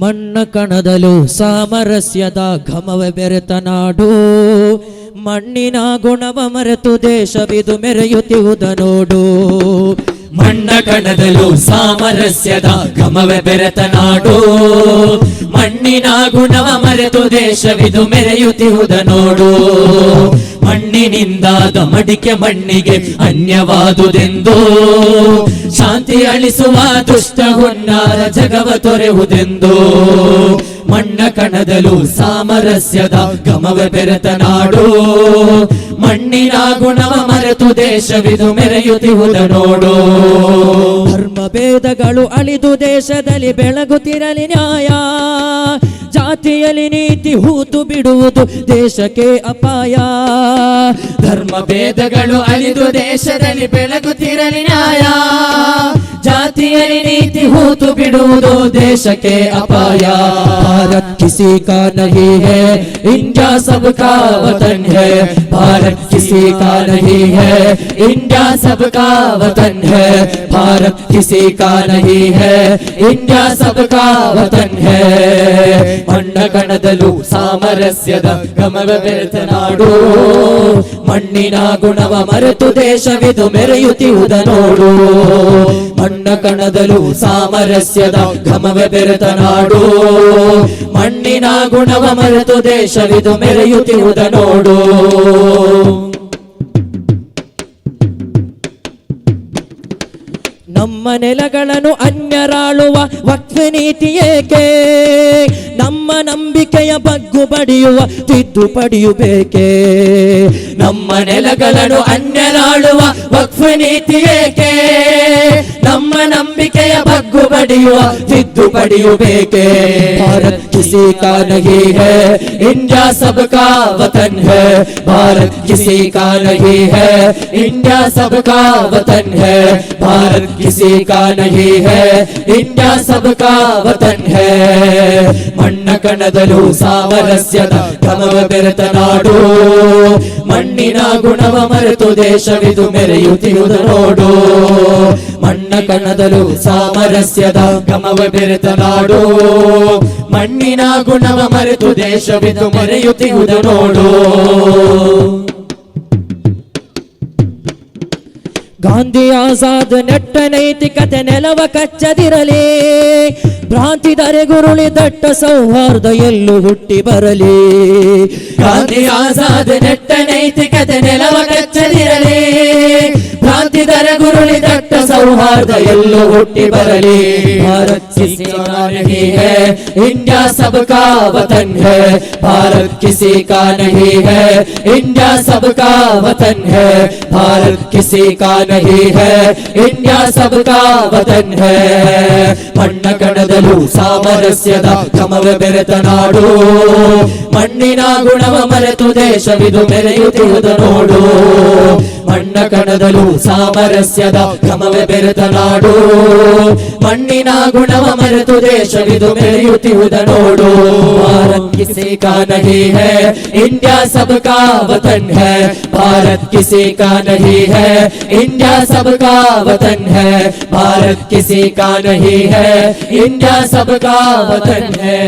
ಮಣ್ಣ ಕಣದಲು ಸಾಮರಸ್ಯದ ಘಮವ ಬೆರೆತ ನಾಡು. ಮಣ್ಣಿನ ಗುಣವ ಮರೆತು ದೇಶವಿದು ಮೆರೆಯುತ್ತಿರುವುದ ನೋಡು ಮಣ್ಣ ಕಣದಲು ಸಾಮರಸ್ಯದ ಘಮವೆ ಬೆರೆತ ನಾಡು. ಮಣ್ಣಿನ ಗುಣವ ಮರೆತು ದೇಶವಿದು ಮೆರೆಯುತ್ತಿರುವುದ ನೋಡು ಮಣ್ಣಿನಿಂದಾದ ಮಡಿಕೆ ಮಣ್ಣಿಗೆ ಅನ್ಯವಾದುದೆಂದು? ಶಾಂತಿ ಅಳಿಸುವ ದುಷ್ಟ ಹುನ್ನಾರ ಜಗವ ತೊರೆಯುವುದೆಂದು? ಮಣ್ಣ ಕಣದಲು ಸಾಮರಸ್ಯದ ಗಮವ ಬೆರೆತ ನಾಡು? ಮಣ್ಣಿನ ಗುಣವ ಮರೆತು ದೇಶವಿದು ಮೆರೆಯುತ್ತಿರುವುದ ನೋಡು? ಧರ್ಮ ಭೇದಗಳು ಅಳಿದು ದೇಶದಲ್ಲಿ ಬೆಳಗುತ್ತಿರಲಿ ನ್ಯಾಯ. ಜಾತಿಯಲ್ಲಿ ನೀತಿ ಹೂತು ಬಿಡುವುದು ದೇಶಕ್ಕೆ ಅಪಾಯ. ಧರ್ಮ ಭೇದಗಳು ಅಳಿದು ದೇಶದಲ್ಲಿ ಬೆಳಗುತ್ತಿರಲಿ ನ್ಯಾಯ. ಯುವತಿಯರಿ ನೀತಿ ಹೂತು ಬಿಡುವುದು ದೇಶಕ್ಕೆ ಅಪಾಯ. ಭಾರತ್ ಕಿಸಿ ಕಾ ನಹಿ ಹೇ, ಇಂಡಿಯಾ ಸಬ್ ಕಾ ವತನ್ ಹೇ. ಭಾರತ್ ಕಿಸಿ ಕಾ ನಹಿ ಹೇ, ಇಂಡಿಯಾ ಸಬ್ ಕಾ ವತನ್ ಹೇ. ಭಾರತ್ ಕಿಸಿ ಕಾ ನಹಿ ಹೇ, ಇಂಡಿಯಾ ಸಬ್ ಕಾ ವತನ್ ಹೇ. ಮಣ್ಣ ಕಣದಲು ಸಾಮರಸ್ಯದ ಗಮವ ಬೆರೆತ ನಾಡು. ಮಣ್ಣಿನ ಗುಣವ ಮರೆತು ದೇಶವಿದು ಮೆರೆಯುತ್ತಿರುವುದ ನೋಡು. ಮಣ್ಣ ಕಣದಲು ಸಾಮರಸ್ಯದ ಘಮವ ಬೆರೆತ ನಾಡು. ಮಣ್ಣಿನ ಗುಣವ ಮರೆತು ದೇಶವಿದು ಮೆರೆಯುತ್ತಿರುವುದ ನೋಡು. ನಮ್ಮ ನೆಲಗಳನ್ನು ಅನ್ಯರಾಳುವ ವಕ್ತ ನೀತಿ ಏಕೆ? ನಮ್ಮ ನಂಬಿಕೆಯ ಬಗ್ಗು ಪಡೆಯುವ ತಿದ್ದು ಪಡೆಯಬೇಕೆ ನಮ್ಮ ನೆಲಗಳನ್ನು ಅನ್ಯರಾಳುವ ವಕ್ಫ್ ನೀತಿ ಏಕೆ? ನಂಬಿಕೆಯ ಬಗ್ಗು ಬಡಿಯುವ ತಿದ್ದುಪಡಿಯು ಬೇಕೆ ಭಾರತ್ ಕಿಸಿ ಕಾ ನಹಿ है इंडिया सबका वतन है भारत किसी का नहीं है इंडिया सबका वतन है भारत किसी का नहीं है इंडिया सबका वतन है ಮಣ್ಣ ಕಣದಲು ಸಾಮರಸ್ಯದ ಘಮವ ಬೆರೆತ ನಾಡು ಮಣ್ಣಿನ ಗುಣವ ಮರೆತು ದೇಶವಿದು ಮೆರೆಯುತ್ತಿರುವುದು ನೋಡು ಮಣ್ಣ ಕಣದಲು ಸಾಮರಸ್ಯದ ಗಮವ ಬೆರೆತ ನಾಡು. ಮಣ್ಣಿನ ಗುಣವ ಮರೆತು ದೇಶವಿದು ಮೆರೆಯುತ್ತಿರುವುದು ನೋಡು. ಗಾಂಧಿ ಆಜಾದ್ ನೆಟ್ಟ ನೈತಿಕತೆ ನೆಲವ ಕಚ್ಚದಿರಲಿ. ಭ್ರಾಂತಿ ಧರೆಗುರುಳಿ ದಟ್ಟ ಸೌಹಾರ್ದ ಎಲ್ಲೂ ಹುಟ್ಟಿ ಬರಲಿ. ಗಾಂಧಿ ಆಜಾದ್ ನೆಟ್ಟ ನೈತಿಕತೆ ನೆಲವ ಕಚ್ಚದಿರಲಿ. ಭ್ರಾಂತಿ ದರೆ ಗುರುಳಿ ಕೆಟ್ಟ ಸೌಹಾರ್ದ ಎಲ್ಲೂ ಹುಟ್ಟಿ ಬರಲಿ. ಭಾರತ್ ಕಿಸಿ ಕಾ ನಹಿ ಹೇ. ಇಂಡಿಯಾ ಸಬಕಾ ವತನ್ ಹೇ. ಭಾರತ್ ಕಿಸಿ ಕಾ ನಹಿ ಹೇ. ಇಂಡಿಯಾ ಸಬಕಾ ವತನ್ ಹೇ. ಭಾರತ್ ಕಿಸಿ ಕಾ ನಹಿ ಹೇ. ಇಂಡಿಯಾ ಸಬಕಾ ವತನ್ ಹೇ. ಮಣ್ಣ ಕಣದಲು ಸಾಮರಸ್ಯದ ಕಮಲ ಬೆರೆತ ನಾಡು. ಮಣ್ಣಿನ ಗುಣವ ಮರೆತು ದೇಶವಿದು ಮೆರೆಯುತ್ತಿರುವುದು ನೋಡು. ಮಣ್ಣ ಕಣದಲು ಸಾಮರಸ್ಯದ ಕಮವ ಬೆರೆತ ನಾಡು ಮಣ್ಣಿನ ಗುಣವ ಮರೆತು ದೇಶವಿದು ಮೆರೆಯುತ್ತಿರುವುದು ನೋಡು ಭಾರತ್ ಕಿಸಿ ಕಾ ನಹಿ है इंडिया सबका वतन है भारत किसी का नहीं है इंडिया सबका वतन है भारत किसी का नहीं है इंडिया सबका वतन है